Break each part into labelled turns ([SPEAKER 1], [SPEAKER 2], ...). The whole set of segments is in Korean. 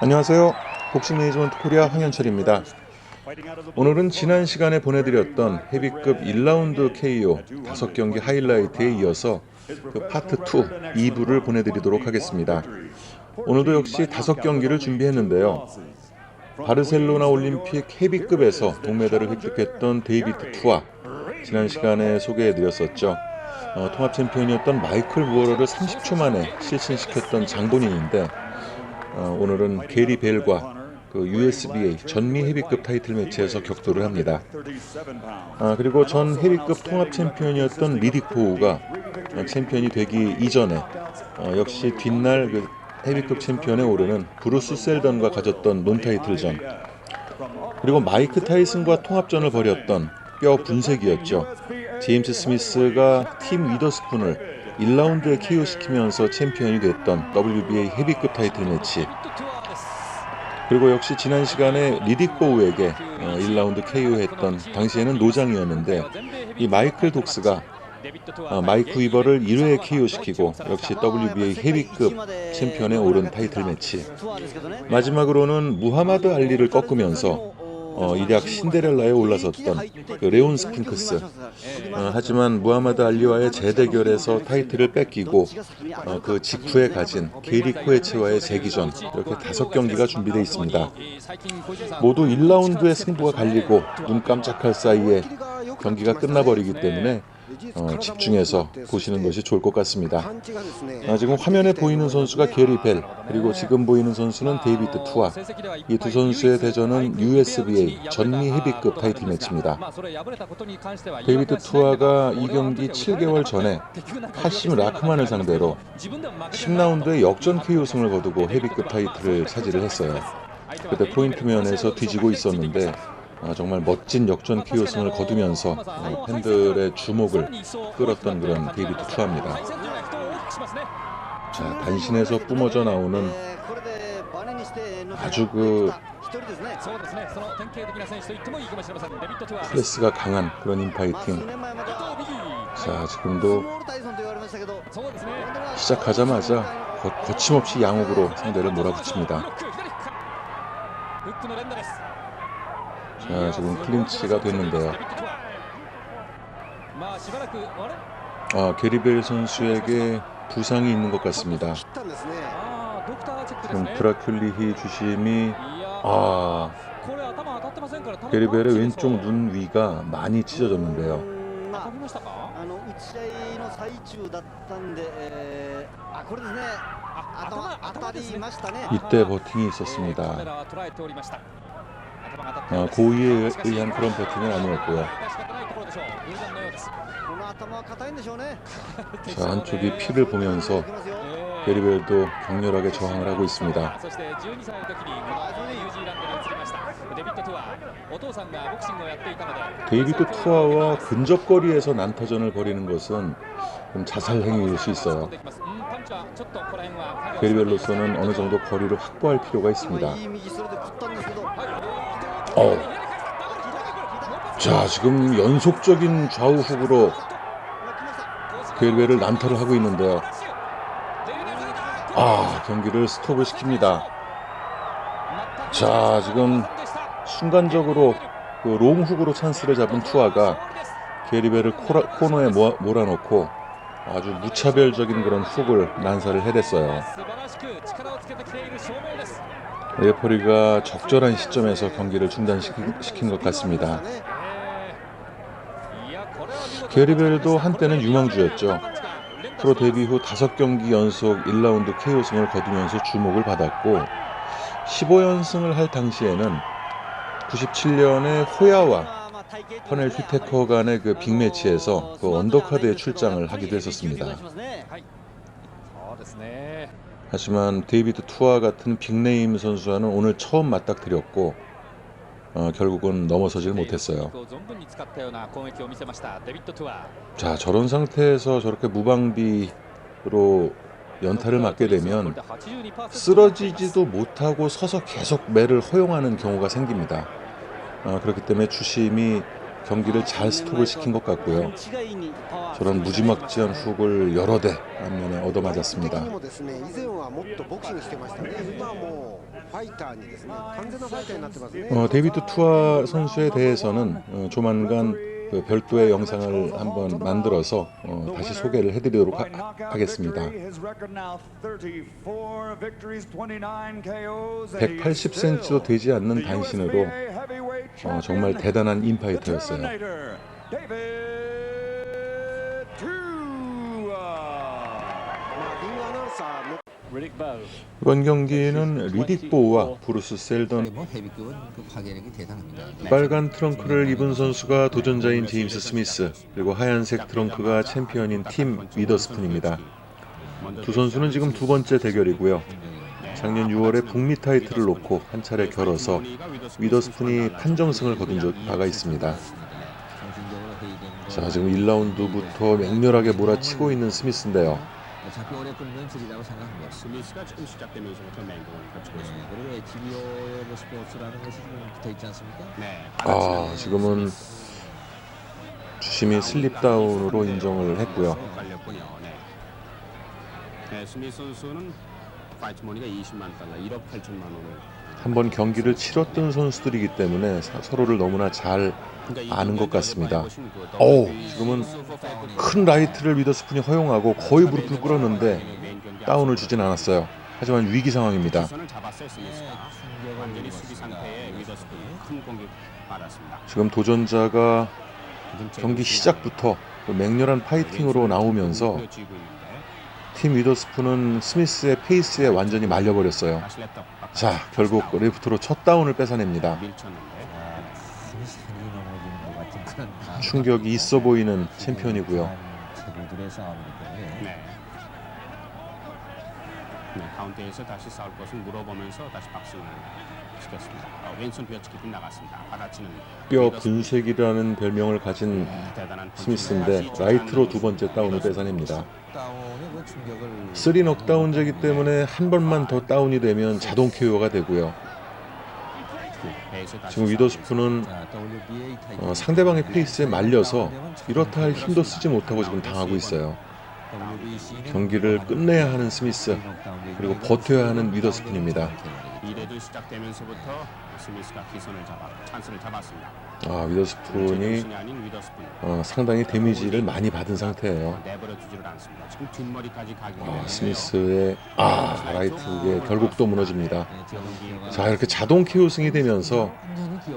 [SPEAKER 1] 안녕하세요. 복싱 매니지먼트 코리아 황현철입니다. 오늘은 지난 시간에 보내드렸던 헤비급 1라운드 KO 5경기 하이라이트에 이어서 그 파트 2 2부를 보내드리도록 하겠습니다. 오늘도 역시 5경기를 준비했는데요. 바르셀로나 올림픽 헤비급에서 동메달을 획득했던 데이비드 투아 지난 시간에 소개해드렸었죠. 어, 통합 챔피언이었던 마이클 무어러를 30초 만에 실신시켰던 장본인인데 어, 오늘은 게리 벨과 그 USBA 전미 헤비급 타이틀 매치에서 격돌을 합니다. 아, 그리고 전 헤비급 통합 챔피언이었던 어, 챔피언이 되기 이전에 어, 역시 뒷날 그 헤비급 챔피언에 오르는 브루스 셀던과 가졌던 논타이틀전 그리고 마이크 타이슨과 통합전을 벌였던 뼈 분쇄기였죠. 제임스 스미스가 팀 위더스푼을 1라운드에 KO시키면서 챔피언이 됐던 WBA 헤비급 타이틀 매치. 그리고 역시 지난 시간에 리딕 보우에게 어, 1라운드 KO했던 당시에는 노장이었는데 이 마이클 독스가 어, 마이크 위버를 1회에 KO시키고 역시 WBA 헤비급 챔피언에 오른 타이틀 매치. 마지막으로는 무하마드 알리를 꺾으면서 어, 일약 신데렐라에 올라섰던 그 레온 스핑크스 어, 하지만 무하마드 알리와의 재대결에서 타이틀을 뺏기고 어, 그 직후에 가진 게리 코에츠와의 재기전 이렇게 다섯 경기가 준비되어 있습니다. 모두 1라운드의 승부가 갈리고 눈 깜짝할 사이에 경기가 끝나버리기 때문에 어, 집중해서 보시는 것이 좋을 것 같습니다. 아, 지금 화면에 보이는 선수가 게리 벨 그리고 지금 보이는 선수는 데이비드 투아. 이 두 선수의 대전은 USBA 전미 헤비급 타이틀 매치입니다. 데이비드 투아가 이 경기 7개월 전에 카심 라크만을 상대로 10라운드에 역전 KO 승을 거두고 헤비급 타이틀을 차지를 했어요. 그때 포인트 면에서 뒤지고 있었는데 아, 정말 멋진 역전 KO 승을 거두면서 어, 팬들의 주목을 끌었던 그런 데이비드 투아입니다. 자, 단신에서 뿜어져 나오는 아주 그 클래스가 강한 그런 인파이팅. 자, 지금도 시작하자마자 거, 거침없이 양옥으로 상대를 몰아붙입니다. 자 지금 클린치가 됐는데요. 아 게리벨 선수에게 부상이 있는 것 같습니다. 지금 브라큘리히 주심이 아 게리벨의 왼쪽 눈 위가 많이 찢어졌는데요.
[SPEAKER 2] 아, 아,
[SPEAKER 1] 이때 버팅이 있었습니다. 어, 고의에 의한 그런 패팅은 아니었고요. 자, 한쪽이 피를 보면서 베리벨도 격렬하게 저항을 하고 있습니다. 데이비드 투아와 근접거리에서 난타전을 벌이는 것은 자살 행위일 수 있어요. 베리벨로서는 어느 정도 거리를 확보할 필요가 있습니다. 어우. 자, 지금 연속적인 좌우 훅으로 게리벨을 난타를 하고 있는데요. 아, 경기를 스톱을 시킵니다. 자, 지금 순간적으로 그 롱훅으로 찬스를 잡은 투아가 코라, 코너에 모아, 몰아넣고 아주 무차별적인 그런 훅을 난사를 해댔어요. 레퍼리가 적절한 시점에서 경기를 중단시킨 것 같습니다. 게리벨도 한때는 유망주였죠. 프로 데뷔 후 5경기 연속 1라운드 KO승을 거두면서 주목을 받았고 15연승을 할 당시에는 97년에 호야와 퍼넬 피테커 간의 그 빅매치에서 그 언더카드에 출장을 하기도 했었습니다.
[SPEAKER 3] 아,
[SPEAKER 1] 하지만 데이비드 투아 같은 빅네임 선수와는 오늘 처음 맞닥뜨렸고 어, 결국은 넘어서질 못했어요. 자 저런 상태에서 저렇게 무방비로 연타를 맞게 되면 쓰러지지도 못하고 서서 계속 매를 허용하는 경우가 생깁니다. 어, 그렇기 때문에 추심이 경기를 잘 스톱을 시킨 것 같고요. 저런 무지막지한 훅을 여러 대 앞면에 얻어맞았습니다.
[SPEAKER 4] 어,
[SPEAKER 1] 어 데이비드 투아 선수에 대해서는 어, 조만간 그 별도의 영상을 한번 만들어서 어, 다시 소개를 해드리도록 하, 하겠습니다. 180cm도 되지 않는 단신으로 어, 정말 대단한 인파이터였어요. 이번 경기는 리딕 보우와 브루스 셀던
[SPEAKER 5] 뭐그 대단합니다.
[SPEAKER 1] 빨간 트렁크를 입은 선수가 도전자인 제임스 스미스 그리고 하얀색 트렁크가 챔피언인 팀 위더스푼입니다. 두 선수는 지금 두 번째 대결이고요. 작년 6월에 북미 타이틀을 놓고 한 차례 결어서 위더스푼이 판정승을 거둔 적- 바가 있습니다. 자 지금 1라운드부터 맹렬하게 몰아치고 있는 스미스인데요.
[SPEAKER 5] 어차피 오래 끌면 질이라고 생각합니다.
[SPEAKER 6] 스미스가 조금 시작되면서부터 맹공을 갖추고
[SPEAKER 5] 네,
[SPEAKER 6] 있습니다.
[SPEAKER 5] 그리고 HBO 뭐 스포츠라는 것이 지금 붙어 있지 않습니까?
[SPEAKER 6] 네,
[SPEAKER 1] 아 지금은 주심이 슬립다운으로 인정을 했고요.
[SPEAKER 6] 깔렸군요. 네. 네, 스미스 선수는 파이트 머니가 20만 달러, 1억 8천만 원을
[SPEAKER 1] 한번 경기를 치렀던 선수들이기 때문에 사- 서로를 너무나 잘
[SPEAKER 6] 그러니까
[SPEAKER 1] 아는 이것 같습니다.
[SPEAKER 6] 보신 그
[SPEAKER 1] 지금은 큰 라이트를 위더스푼이 허용하고 거의 무릎을 꿇었는데 다운을 주진 않았어요. 하지만 위기 상황입니다. 지금 도전자가 경기 시작부터 그 맹렬한 파이팅으로 나오면서 팀 위더스푼은 스미스의 페이스에 완전히 말려버렸어요. 자, 결국 레프트로 첫 다운을 뺏어냅니다.
[SPEAKER 5] 아, 아,
[SPEAKER 1] 충격이 있어 보이는 챔피언이고요.
[SPEAKER 5] 체구들의 싸움이기 때문에
[SPEAKER 6] 네. 네, 가운데에서 다시 싸울 것을 물어보면서 다시 박승을 시켰습니다. 어, 왼손 뼈치기 빗나갔습니다. 받아치는
[SPEAKER 1] 뼈 분쇄기라는 별명을 가진
[SPEAKER 6] 네,
[SPEAKER 1] 스미스인데 라이트로 두 번째 다운을.
[SPEAKER 5] 다운의
[SPEAKER 1] 그3 넉다운제기 때문에 한 번만 더 다운이 되면 자동 KO가 되고요. 지금 위더스푼은 어, 상대방의 페이스에 말려서 이렇다 할 힘도 쓰지 못하고 지금 당하고 있어요. 경기를 끝내야 하는 스미스 그리고 버텨야 하는 위더스푼입니다.
[SPEAKER 6] 아
[SPEAKER 1] 위더스푼이 어, 상당히 데미지를 많이 받은 상태예요. 아, 스미스의 아 라이트 이게 결국 또 무너집니다. 자 이렇게 자동 KO승이 되면서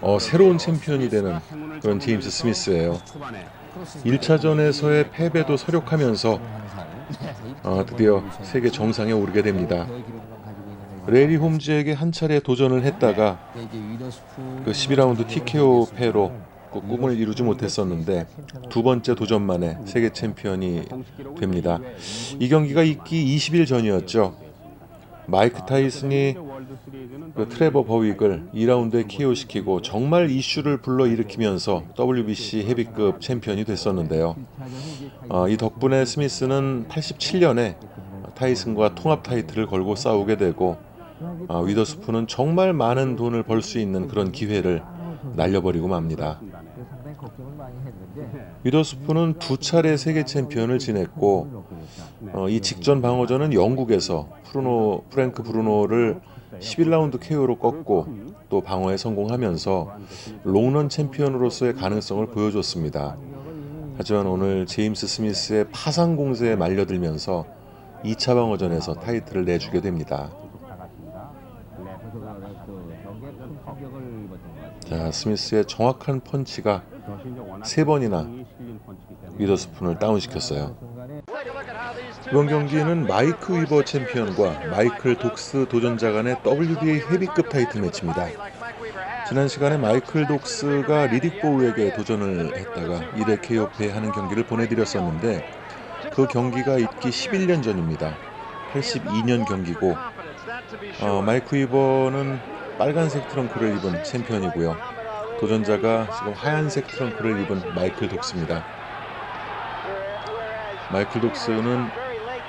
[SPEAKER 1] 어, 새로운 챔피언이 되는 그런 제임스 스미스예요.
[SPEAKER 6] 초반에
[SPEAKER 1] 1차전에서의 패배도 서력하면서 어, 드디어 세계 정상에 오르게 됩니다. 레리 홈즈에게 한 차례 도전을 했다가 그 12라운드 TKO 패로 그 꿈을 이루지 못했었는데 두 번째 도전 만에 세계 챔피언이 됩니다. 이 경기가 있기 20일 전이었죠. 마이크 타이슨이 그 트레버 버윅을 2라운드에 KO시키고 정말 이슈를 불러일으키면서 WBC 헤비급 챔피언이 됐었는데요. 어, 이 덕분에 스미스는 87년에 타이슨과 통합 타이틀을 걸고 싸우게 되고 어, 위더스푼은 정말 많은 돈을 벌 수 있는 그런 기회를 날려버리고 맙니다.
[SPEAKER 5] 했는데
[SPEAKER 1] 위더스푼은 두 차례 세계 챔피언을 지냈고 어, 이 직전 방어전은 영국에서 프루노 프랭크 브루노를 11라운드 KO로 꺾고 또 방어에 성공하면서 롱런 챔피언으로서의 가능성을 보여줬습니다. 하지만 오늘 제임스 스미스의 파상 공세에 말려들면서 2차 방어전에서 타이틀을 내주게 됩니다. 자, 스미스의 정확한 펀치가 세 번이나 위더스푼을 다운시켰어요. 이번 경기는 마이크 위버 챔피언과 마이클 독스 도전자 간의 WBA 헤비급 타이틀 매치입니다. 지난 시간에 마이클 독스가 리딕 보우에게 도전을 했다가 2대 KO 패하는 경기를 보내드렸었는데 그 경기가 있기 11년 전입니다. 82년 경기고 어, 마이크 위버는 빨간색 트렁크를 입은 챔피언이고요. 도전자가 지금 하얀색 트렁크를 입은 마이클 독스입니다. 마이클 독스는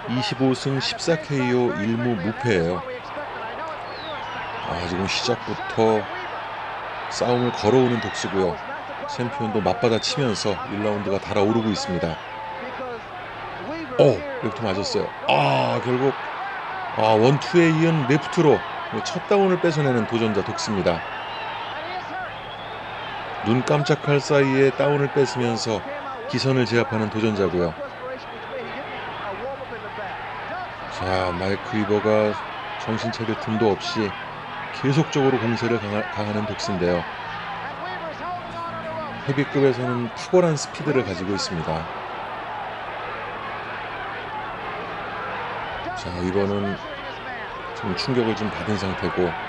[SPEAKER 1] 25승 14KO 1무 무패예요. 아, 지금 시작부터 싸움을 걸어오는 독스고요. 챔피언도 맞받아치면서 1라운드가 달아오르고 있습니다. 어, 레프트 맞았어요. 아, 결국 아, 원투에 이은 레프트로 첫 다운을 뺏어내는 도전자 독스입니다. 눈 깜짝할 사이에 다운을 뺏으면서 기선을 제압하는 도전자고요. 자, 마이크 위버가 정신 차릴 틈도 없이 계속적으로 공세를 강하, 강하 는 독스인데요. 헤비급에서는 탁월한 스피드를 가지고 있습니다. 자, 이번은 지금 충격을 좀 받은 상태고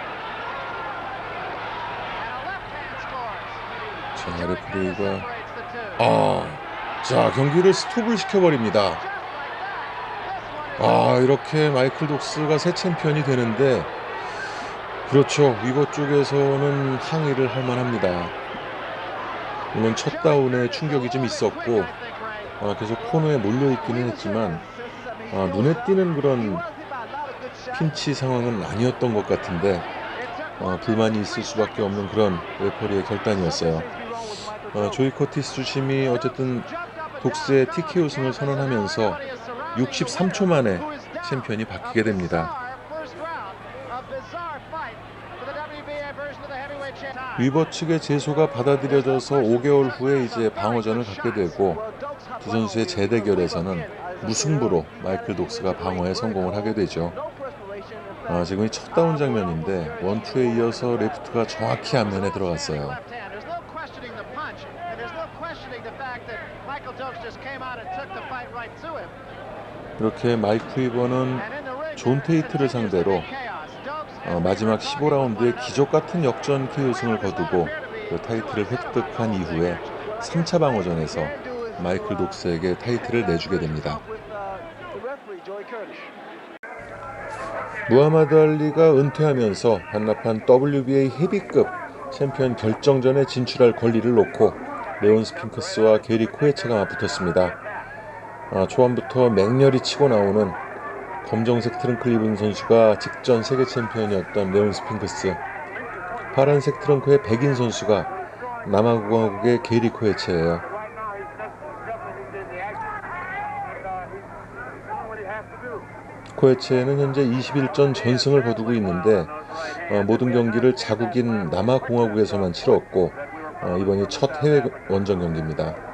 [SPEAKER 1] 자, 레프리가 아, 자, 경기를 스톱을 시켜버립니다. 아, 이렇게 마이클 독스가 새 챔피언이 되는데 그렇죠. 위버 쪽에서는 항의를 할 만합니다. 물론 첫 다운에 충격이 좀 있었고 아, 계속 코너에 몰려있기는 했지만 아, 눈에 띄는 그런 핀치 상황은 아니었던 것 같은데 어, 불만이 있을 수밖에 없는 그런 레퍼리의 결단이었어요. 어, 조이 커티스 주심이 어쨌든 독스의 TKO 승을 선언하면서 63초 만에 챔피언이 바뀌게 됩니다. 위버 측의 제소가 받아들여져서 5개월 후에 이제 방어전을 갖게 되고 두 선수의 재대결에서는 무승부로 마이클 독스가 방어에 성공을 하게 되죠. 아, 지금 이 첫 다운 장면인데 원투에 이어서 레프트가 정확히 앞면에 들어갔어요. 이렇게 마이크 위버는 존 테이트를 상대로 어, 마지막 15라운드에 기적 같은 역전 KO승을 거두고 그 타이틀을 획득한 이후에 3차 방어전에서 마이클 독스에게 타이틀을 내주게 됩니다. 무하마드 알리가 은퇴하면서 반납한 WBA 헤비급 챔피언 결정전에 진출할 권리를 놓고 레온 스핑크스와 게리 코에체가 맞붙었습니다. 아, 초반부터 맹렬히 치고 나오는 검정색 트렁크 입은 선수가 직전 세계 챔피언이었던 레온 스핑크스 파란색 트렁크의 백인 선수가 남아공화국의 게리 코에체예요. 코에체는 현재 21전 전승을 거두고 있는데 어, 모든 경기를 자국인 남아공화국에서만 치렀고 어, 이번이 첫 해외 원정 경기입니다.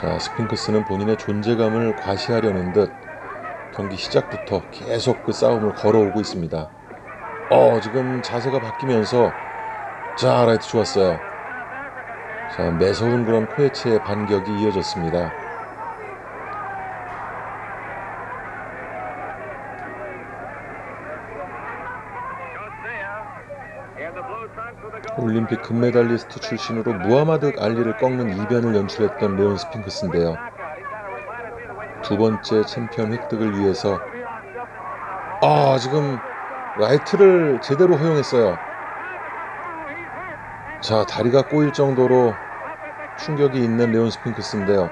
[SPEAKER 1] 자, 스핑크스는 본인의 존재감을 과시하려는 듯 경기 시작부터 계속 그 싸움을 걸어오고 있습니다. 어, 지금 자세가 바뀌면서 자, 라이트 좋았어요. 자, 매서운 그런 코에체의 반격이 이어졌습니다. 올림픽 금메달리스트 출신으로 무하마드 알리를 꺾는 이변을 연출했던 레온 스핑크스인데요. 두 번째 챔피언 획득을 위해서 아 지금 라이트를 제대로 허용했어요. 자 다리가 꼬일 정도로 충격이 있는 레온 스핑크스인데요.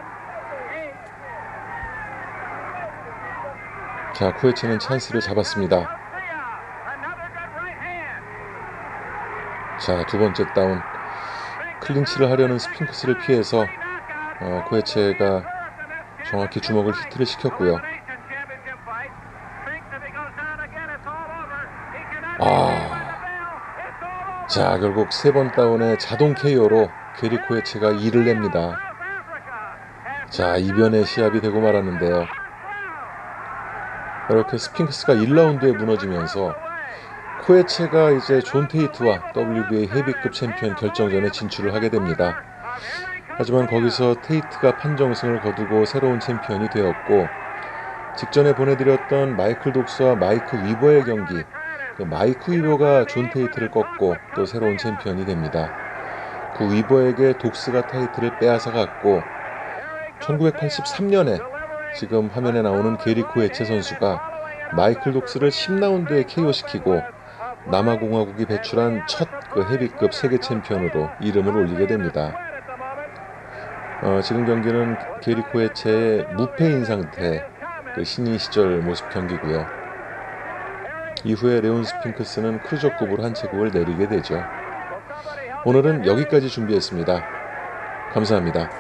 [SPEAKER 1] 자 쿠에체는 찬스를 잡았습니다. 자, 두 번째 다운. 클린치를 하려는 스핑크스를 피해서 어, 코에체가 정확히 주먹을 히트를 시켰고요. 아, 자, 결국 세 번 다운의 자동 KO로 게리 코에체가 2를 냅니다. 자, 이변의 시합이 되고 말았는데요. 이렇게 스핑크스가 1라운드에 무너지면서 코에체가 이제 존 테이트와 WBA 헤비급 챔피언 결정전에 진출을 하게 됩니다. 하지만 거기서 테이트가 판정승을 거두고 새로운 챔피언이 되었고 직전에 보내드렸던 마이클 독스와 마이크 위버의 경기 그 마이크 위버가 존 테이트를 꺾고 또 새로운 챔피언이 됩니다. 그 위버에게 독스가 타이틀을 빼앗아갔고 1983년에 지금 화면에 나오는 게리 코에체 선수가 마이클 독스를 10라운드에 KO시키고 남아공화국이 배출한 첫 그 헤비급 세계 챔피언으로 이름을 올리게 됩니다. 어, 지금 경기는 게리 코에체의 무패인 상태 그 신인 시절 모습 경기고요. 이후에 레온 스핑크스는 크루저급으로 한 체급을 내리게 되죠. 오늘은 여기까지 준비했습니다. 감사합니다.